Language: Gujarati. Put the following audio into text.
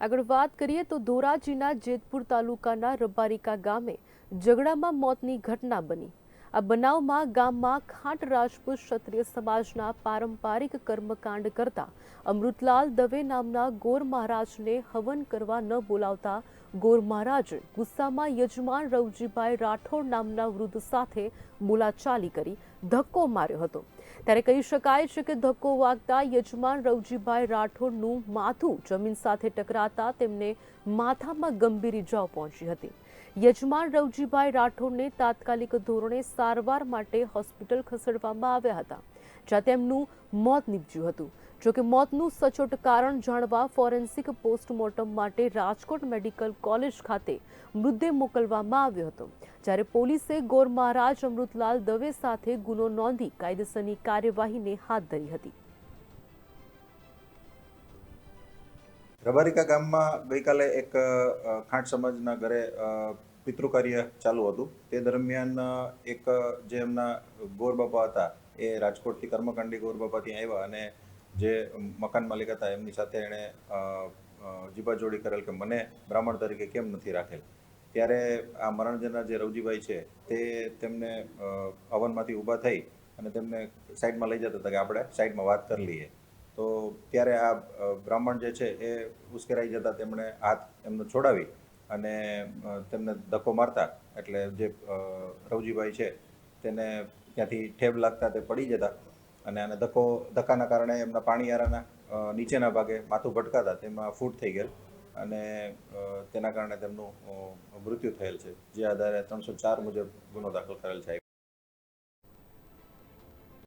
આગળ વાત કરીએ તો ધોરાજીના જેતપુર તાલુકાના રબારિકા ગામે ઝઘડામાં મોતની ઘટના બની. આ બનાવમાં ગામમાં ખાંટ રાજપૂત ક્ષત્રિય સમાજના પારંપરિક કર્મકાંડ કરતા અમૃતલાલ દવે નામના ગોર મહારાજને હવન કરવા ન બોલાવતા ગોર મહારાજે ગુસ્સામાં યજમાન રવજીભાઈ રાઠોડ નામના વૃદ્ધ સાથે બોલાચાલી કરી ધક્કો માર્યો હતો. ત્યારે કહી શકાય છે કે ધક્કો વાગતા યજમાન રવજીભાઈ રાઠોડનું માથું જમીન સાથે ટકરાતા તેમને માથામાં ગંભીર ઇજાઓ પહોંચી હતી. યજમાન રવજીભાઈ રાઠોડને તાત્કાલિક ધોરણે સારવાર માટે હોસ્પિટલ ખસેડવામાં આવ્યા હતા, જ્યાં તેમનું મોત નીપજ્યું હતું. જોકે મોતનું સચોટ કારણ જાણવા ફોરેન્સિક પોસ્ટમોર્ટમ માટે રાજકોટ મેડિકલ કોલેજ ખાતે મૃતદેહ મોકલવામાં આવ્યો હતો. જ્યારે પોલીસે ગોર મહારાજ અમૃતલાલ દવે સાથે ગુનો નોંધી કાયદેસરની કાર્યવાહીને હાથ ધરી હતી. રબારિકા ગામમાં ગઈકાલે એક ખાંટ સમાજના ઘરે પિતૃકાર્ય ચાલુ હતું. તે દરમિયાન એક જે એમના ગોર બાપા હતા, એ રાજકોટથી કર્મકાંડી ગોર બાપા ત્યાં આવ્યા અને જે મકાન માલિક હતા, એમની સાથે એણે જીબાજોડી કરેલ કે મને બ્રાહ્મણ તરીકે કેમ નથી રાખેલ? ત્યારે આ મરણજના જે રવજીભાઈ છે, તે તેમને અવનમાંથી ઊભા થઈ અને તેમને સાઈડમાં લઈ જતા હતા કે આપણે સાઈડમાં વાત કરી લઈએ. તો ત્યારે આ બ્રાહ્મણ જે છે, એ ઉશ્કેરાઈ જતા તેમણે હાથ એમનો છોડાવી અને તેમને ધક્કો મારતા. એટલે જે રવજીભાઈ છે, તેને ત્યાંથી ઠેબ લાગતા તે પડી જતા. અને આને ધક્કો, ધક્કાના કારણે એમના પાણીયારાના નીચેના ભાગે માથું ભટકાતા તેમાં ફૂટ થઈ ગયેલ. અને તેના કારણે તેમનું મૃત્યુ થયેલ છે. જે આધારે ત્રણસો ચાર મુજબ ગુનો દાખલ કરેલ છે.